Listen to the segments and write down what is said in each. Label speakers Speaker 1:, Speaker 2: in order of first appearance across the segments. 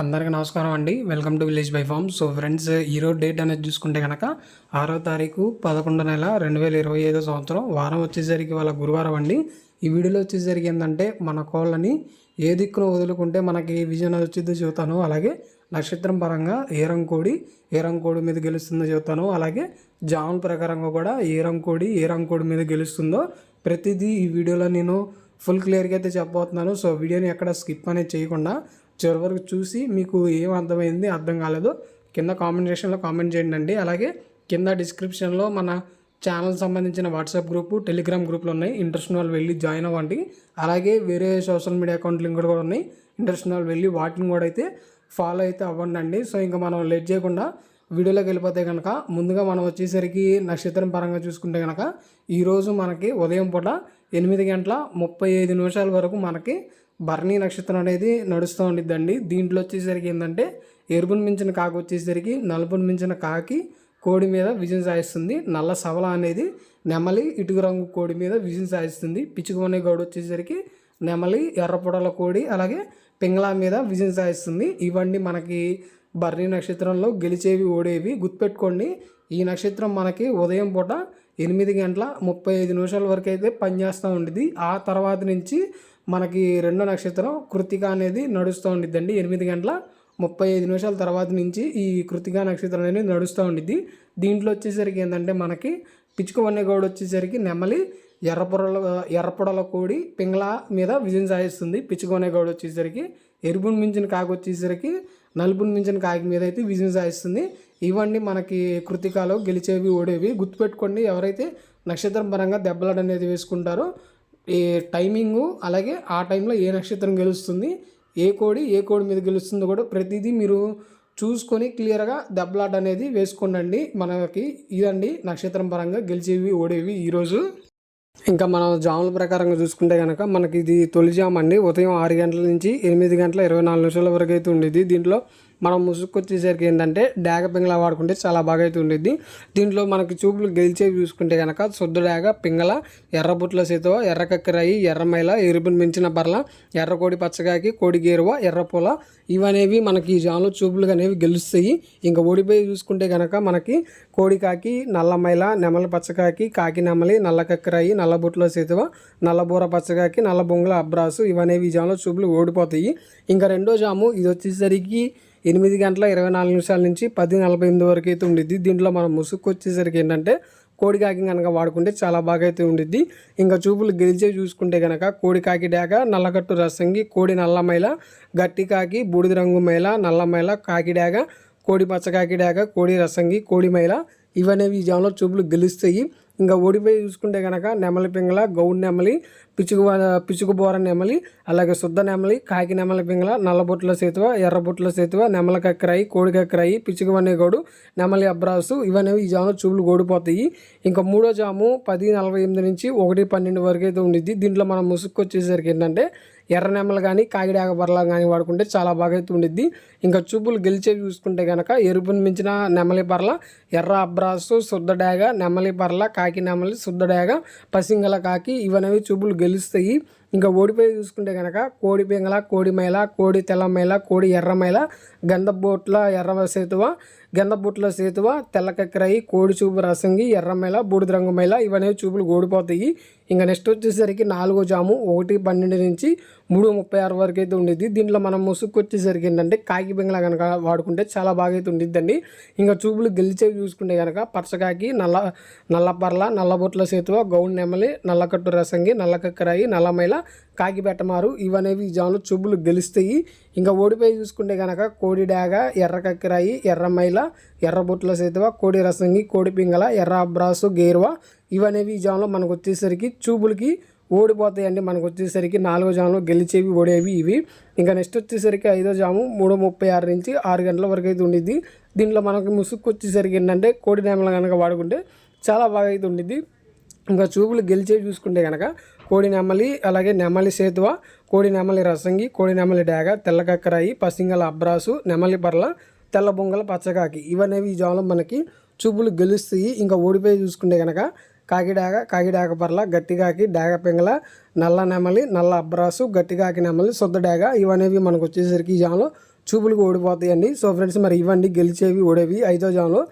Speaker 1: అందరికీ నమస్కారం అండి. Welcome to village by farm so friends ఈరోజు డేట్ అనేది చూసుకుంటే కనుక ఆరో తారీఖు పదకొండు నెల రెండు వేల ఇరవై ఐదో సంవత్సరం. వారం వచ్చేసరికి వాళ్ళ గురువారం అండి. ఈ వీడియోలో వచ్చేసరికి ఏంటంటే మన కోళ్ళని ఏ దిక్కున వదులుకుంటే మనకి విజయం వచ్చిందో చెబుతాను. అలాగే నక్షత్రం పరంగా ఏ రంకోడి ఏ రంకోడి మీద గెలుస్తుందో చెబుతాను. అలాగే జాముల ప్రకారంగా కూడా ఏ రంకోడి ఏ రంకోడి మీద గెలుస్తుందో ప్రతిదీ ఈ వీడియోలో నేను ఫుల్ క్లియర్గా అయితే చెప్పబోతున్నాను. సో వీడియోని ఎక్కడ స్కిప్ అనేది చేయకుండా చివరి వరకు చూసి మీకు ఏం అర్థమైంది అర్థం కాలేదు కింద కామెంట్ సెక్షన్లో కామెంట్ చేయండి అండి. అలాగే కింద డిస్క్రిప్షన్లో మన ఛానల్ సంబంధించిన వాట్సాప్ గ్రూపు టెలిగ్రామ్ గ్రూపులు ఉన్నాయి. ఇంట్రెస్ట్ వాళ్ళు వెళ్ళి జాయిన్ అవ్వండి. అలాగే వేరే సోషల్ మీడియా అకౌంట్ లింక్ కూడా ఉన్నాయి. ఇంట్రెస్ట్ వాళ్ళు వెళ్ళి వాటిని కూడా అయితే ఫాలో అయితే అవ్వండి అండి. సో ఇంకా మనం లేట్ చేయకుండా వీడియోలోకి వెళ్ళిపోతే కనుక ముందుగా మనం వచ్చేసరికి నక్షత్రం పరంగా చూసుకుంటే కనుక ఈరోజు మనకి ఉదయం పూట ఎనిమిది గంటల ముప్పై ఐదు నిమిషాల వరకు మనకి భరణి నక్షత్రం అనేది నడుస్తూ ఉండిద్దండి. దీంట్లో వచ్చేసరికి ఏంటంటే ఎరుపును మించిన కాకి వచ్చేసరికి నలుపును మించిన కాకి కోడి మీద విజయం సాధిస్తుంది. నల్ల సవల అనేది నెమలి ఇటుకు రంగు కోడి మీద విజయం సాధిస్తుంది. పిచ్చుకుమనే గౌడు వచ్చేసరికి నెమలి ఎర్రపొడల కోడి అలాగే పింగళా మీద విజయం సాధిస్తుంది. ఇవన్నీ మనకి భరణి నక్షత్రంలో గెలిచేవి ఓడేవి గుర్తుపెట్టుకోండి. ఈ నక్షత్రం మనకి ఉదయం పూట ఎనిమిది గంటల ముప్పై ఐదు నిమిషాల వరకు అయితే పనిచేస్తూ ఉండేది ఆ తర్వాత నుంచి మనకి రెండో నక్షత్రం కృతిక అనేది నడుస్తూ ఉండిద్దండి. ఎనిమిది గంటల ముప్పై ఐదు నిమిషాల తర్వాత నుంచి ఈ కృతికా నక్షత్రం అనేది నడుస్తూ ఉండిద్ది. దీంట్లో వచ్చేసరికి ఏంటంటే మనకి పిచ్చుక గౌడు వచ్చేసరికి నెమలి ఎర్రపొరల ఎర్రపొడల కూడి పింగళ మీద విజయం సాధిస్తుంది. పిచ్చుకొనే గౌడు వచ్చేసరికి ఎరుపును మించిన కాకి వచ్చేసరికి నలుపును మించిన కాకి మీద అయితే విజయం సాధిస్తుంది. ఇవన్నీ మనకి కృతికాలో గెలిచేవి ఓడేవి. గుర్తుపెట్టుకోండి ఎవరైతే నక్షత్రం పరంగా దెబ్బలాడనేది వేసుకుంటారో ఏ టైమింగు అలాగే ఆ టైంలో ఏ నక్షత్రం గెలుస్తుంది ఏ కోడి ఏ కోడి మీద గెలుస్తుందో కూడా ప్రతిదీ మీరు చూసుకొని క్లియర్గా దెబ్బలాట అనేది వేసుకోండి మనకి ఇదండి నక్షత్రం పరంగా గెలిచేవి ఓడేవి ఈరోజు ఇంకా మనం జాముల ప్రకారంగా చూసుకుంటే కనుక మనకి ఇది తొలి అండి. ఉదయం ఆరు గంటల నుంచి ఎనిమిది గంటల ఇరవై నాలుగు నిమిషాల వరకు అయితే ఉండేది. దీంట్లో మనం ముసుగు వచ్చేసరికి ఏంటంటే డాగ పింగళ వాడుకుంటే చాలా బాగా అయితే ఉండేది దీంట్లో మనకి చూపులు గెలిచేవి చూసుకుంటే కనుక శుద్ధ డాగ పింగళ ఎర్రబుట్ల సీతవ ఎర్ర కక్కరాయి ఎర్రమైల ఎరుపుని మించిన బర్ల ఎర్ర కోడి పచ్చగాకి కోడి గేరువ ఎర్రపూల ఇవనేవి మనకి ఈ జాన్లో చూపులు అనేవి గెలుస్తాయి. ఇంకా ఓడిపోయి చూసుకుంటే కనుక మనకి కోడి కాకి నల్లమైల నెమల పచ్చకాకి కాకి నెమలి నల్ల కక్కరాయి నల్ల బుట్ల సీతవ నల్లబూర పచ్చగాకి నల్ల బొంగుల అబ్రాసు ఇవనేవి ఈ చూపులు ఓడిపోతాయి. ఇంకా రెండో జాము ఇది వచ్చేసరికి ఎనిమిది గంటల ఇరవై నాలుగు నిమిషాల నుంచి పది నలభై ఎనిమిది వరకు అయితే ఉండిద్ది. దీంట్లో మనం ముసుగు వచ్చేసరికి ఏంటంటే కోడి కాకి కనుక వాడుకుంటే చాలా బాగా అయితే ఉండిద్ది. ఇంకా చూపులు గెలిచే చూసుకుంటే కనుక కోడి కాకి డాక నల్లగట్టు రసంగి కోడి నల్లమైల గట్టి కాకి బూడిద రంగు మైల నల్లమైల కాకి డాక కోడి పచ్చకాకి డాక కోడి రసంగి కోడి మైల ఇవనేవి ఈ జాములో చూపులు గెలుస్తాయి. ఇంకా ఓడిపోయి చూసుకుంటే కనుక నెమలి పింగళ గౌడ్ నెమలి పిచ్చుకు పిచ్చుకుబోర నెమలి అలాగే శుద్ధ నెమలి కాకి నెమలి పింగళ నల్లబొట్ల సేతువ ఎర్రబొట్ల సేతువ నెమల కక్కరాయి కోడి కక్కరాయి పిచ్చుకు గోడు నెమలి అబ్రాసు ఇవనేవి ఈ జాములో చూపులు ఓడిపోతాయి ఇంకా మూడో జాము పది నలభై ఎనిమిది నుంచి ఒకటి పన్నెండు వరకు అయితే ఉండిద్ది. దీంట్లో మనం ముసుక్కు వచ్చేసరికి ఏంటంటే ఎర్ర నెమ్మలు కానీ కాగిడాక బర్లా కానీ వాడుకుంటే చాలా బాగా అయితే ఉండిద్ది. ఇంకా చూపులు గెలిచేవి చూసుకుంటే కనుక ఎరుపుని మించిన నెమలి పర్ల ఎర్ర అబ్రాసు శుద్ధ డాగ నెమలి పర్ల కాకి నెమలి శుద్ధ డాగ పసింగల కాకి ఇవనేవి చూపులు గెలుస్తాయి. ఇంకా ఓడిపోయి చూసుకుంటే కనుక కోడి పింగళ కోడి మైల కోడి తెల్లమైల కోడి ఎర్రమైల గంధబోట్ల ఎర్ర సేతువ గంధబుట్ల సేతువ తెల్లకక్కరాయి కోడి చూపు రసంగి ఎర్రమైల బూడిద రంగు మైల ఇవనేవి చూపులు ఓడిపోతాయి. ఇంకా నెక్స్ట్ వచ్చేసరికి నాలుగో జాము ఒకటి పన్నెండు నుంచి మూడు ముప్పై ఆరు వరకు అయితే ఉండేది దీంట్లో మనం ముసుగు వచ్చేసరికి ఏంటంటే కాకి పింగళ కనుక వాడుకుంటే చాలా బాగా అయితే ఉండిద్దండి. ఇంకా చూపులు గెలిచేవి చూసుకుంటే కనుక పరసకాకి నల్ల నల్లపర్ల నల్లబొట్ల సేతువ గౌండ్ నెమలి నల్లకట్టు రసంగి నల్లకక్కరాయి నల్లమైల కాకిబెట్టమారు ఇవనేవి ఈ జాములు చూపులు గెలుస్తాయి. ఇంకా ఓడిపోయి చూసుకుంటే కనుక కోడి డాగ ఎర్ర కక్కరాయి ఎర్రమైల ఎర్రబొట్ల సేతువ కోడి రసంగి కోడి పింగళ ఎర్ర అబ్రాసు గేరువ ఇవనేవి ఈ జాములో మనకు వచ్చేసరికి చూపులకి ఓడిపోతాయండి. మనకు వచ్చేసరికి నాలుగో జాములో గెలిచేవి ఓడేవి ఇవి. ఇంకా నెక్స్ట్ వచ్చేసరికి ఐదో జాము మూడు ముప్పై ఆరు నుంచి ఆరు గంటల వరకు అయితే ఉండిద్ది. దీంట్లో మనకి ముసుగు వచ్చేసరికి ఏంటంటే కోడి నేమలు కనుక వాడుకుంటే చాలా బాగా అయితే ఉండిద్ది. ఇంకా చూపులు గెలిచేవి చూసుకుంటే కనుక కోడి నెమలి అలాగే నెమలి సేతువ కోడి నెమలి రసంగి కోడి నెమలి డాగ తెల్లకక్కరాయి పసింగల అబ్రాసు నెమలి పర్ల తెల్ల బొంగల పచ్చకాకి. ఇవనేవి ఈ జాములో మనకి చూపులు గెలుస్తాయి. ఇంకా ఓడిపోయి చూసుకుంటే కనుక కాకిడాగ కాకిడాగ పర్ల గట్టిగాకి డాగ పింగళ నల్ల నెమలి నల్ల అబ్రాసు గట్టిగాకి నెమలి శుద్ధ డాగ ఇవనేవి మనకు వచ్చేసరికి ఈ జాంలో చూపులకు ఓడిపోతాయండి. సో ఫ్రెండ్స్ మరి ఇవన్నీ గెలిచేవి ఓడేవి ఐదో జాంలో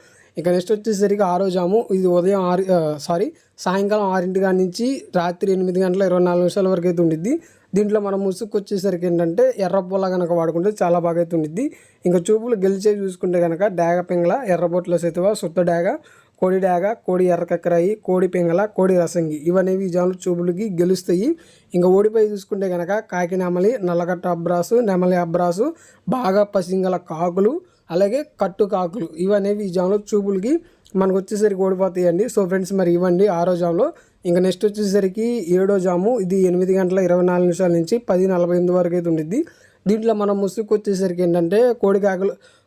Speaker 1: ఇక నెక్స్ట్ వచ్చేసరికి ఆరో జాము. ఇది ఉదయం ఆరు సారీ సాయంకాలం ఆరింటి కాడి నుంచి రాత్రి ఎనిమిది గంటల ఇరవై నాలుగు నిమిషాల వరకు అయితే ఉండిద్ది. దీంట్లో మనం ముసుగు వచ్చేసరికి ఏంటంటే ఎర్రబొల్ల కనుక వాడుకుంటే చాలా బాగా అయితే ఉండిద్ది. ఇంకా చూపులు గెలిచే చూసుకుంటే కనుక డాగ పింగళ ఎర్రబొట్ల సెతువ సుత్త డాగ కోడి డాగ కోడి ఎర్రకక్కరాయి కోడి పింగళ కోడి రసంగి ఇవనేవి జాను చూపులకి గెలుస్తాయి. ఇంకా ఓడిపోయి చూసుకుంటే కనుక కాకి నెమలి నల్లగట్ట అబ్రాసు నెమలి అబ్రాసు బాగా పసింగల కాకులు అలాగే కట్టుకాకులు ఇవనేవి ఈ జాములో చూపులకి మనకు వచ్చేసరికి ఓడిపోతాయండి. సో ఫ్రెండ్స్ మరి ఇవ్వండి ఆరో జాములో. ఇంకా నెక్స్ట్ వచ్చేసరికి ఏడో జాము. ఇది ఎనిమిది గంటల ఇరవై నాలుగు నిమిషాల నుంచి పది నలభై ఎనిమిది వరకు అయితే ఉండిద్ది. దీంట్లో మనం ముసుగు వచ్చేసరికి ఏంటంటే కోడికాకులు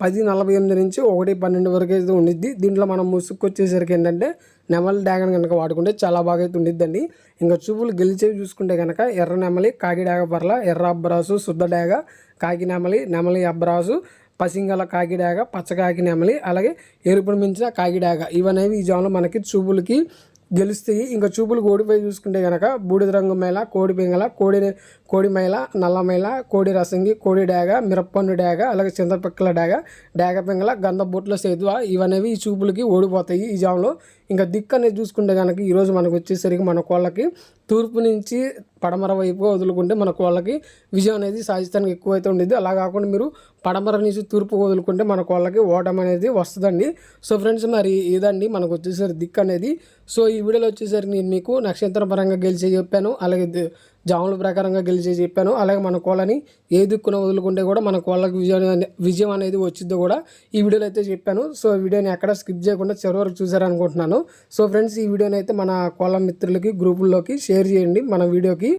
Speaker 1: పది నలభై ఎనిమిది నుంచి ఒకటి పన్నెండు వరకు అయితే ఉండిద్ది. దీంట్లో మనం ముసుక్కు వచ్చేసరికి ఏంటంటే నెమలి డాగన్ కనుక వాడుకుంటే చాలా బాగా అయితే ఉండిద్దండి. ఇంకా చూపులు గెలిచేవి చూసుకుంటే కనుక ఎర్ర నెమలి కాకి డాగ పర్ల ఎర్ర అబ్బరాసు శుద్ధ డాగ కాకి నెమలి నెమలి అబ్బరాసు పసింగల కాకిడాగ పచ్చకాకి నెమలి అలాగే ఎరుపును మించిన కాకిడాగ ఇవనేవి ఈ జాములో మనకి చూపులకి గెలుస్తాయి. ఇంకా చూపులు ఓడిపోయి చూసుకుంటే కనుక బూడిద రంగు మేళ కోడి పింగళ కోడి కోడి మైల కోడి రసంగి కోడి డాగ మిరప్పండు డాగ అలాగే చింతపిక్కల డాగ డాగ పింగల గంధ బొట్ల సేతువ ఇవనేవి ఈ చూపులకి ఓడిపోతాయి ఈ జాములో. ఇంకా దిక్కు అనేది చూసుకుంటే కనుక ఈరోజు మనకు వచ్చేసరికి మన కోళ్ళకి తూర్పు నుంచి పడమర వైపు వదులుకుంటే మన కోళ్ళకి విజయం అనేది సాధిస్తానికి ఎక్కువైతే ఉండేది అలా కాకుండా మీరు పడమర నుంచి తూర్పు వదులుకుంటే మన కోళ్ళకి ఓటం అనేది వస్తుందండి. సో ఫ్రెండ్స్ మరి ఇదండి మనకు వచ్చేసరికి దిక్కు అనేది? సో ఈ వీడియోలో వచ్చేసరికి నేను మీకు నక్షత్ర పరంగా గెలిచి చెప్పాను. అలాగే జాముల ప్రకారంగా గెలిచి చెప్పాను. అలాగే మన కోళ్ళని ఏ దిక్కున వదులుకుంటే కూడా మన కోళ్ళకి విజయం విజయం అనేది వచ్చిందో కూడా ఈ వీడియోలో అయితే చెప్పాను. సో వీడియోని ఎక్కడ స్కిప్ చేయకుండా చివరి వరకు చూసారనుకుంటున్నాను సో ఫ్రెండ్స్ ఈ వీడియోని అయితే మన కోళ్ళ మిత్రులకి గ్రూపుల్లోకి షేర్ చేయండి మన వీడియోకి.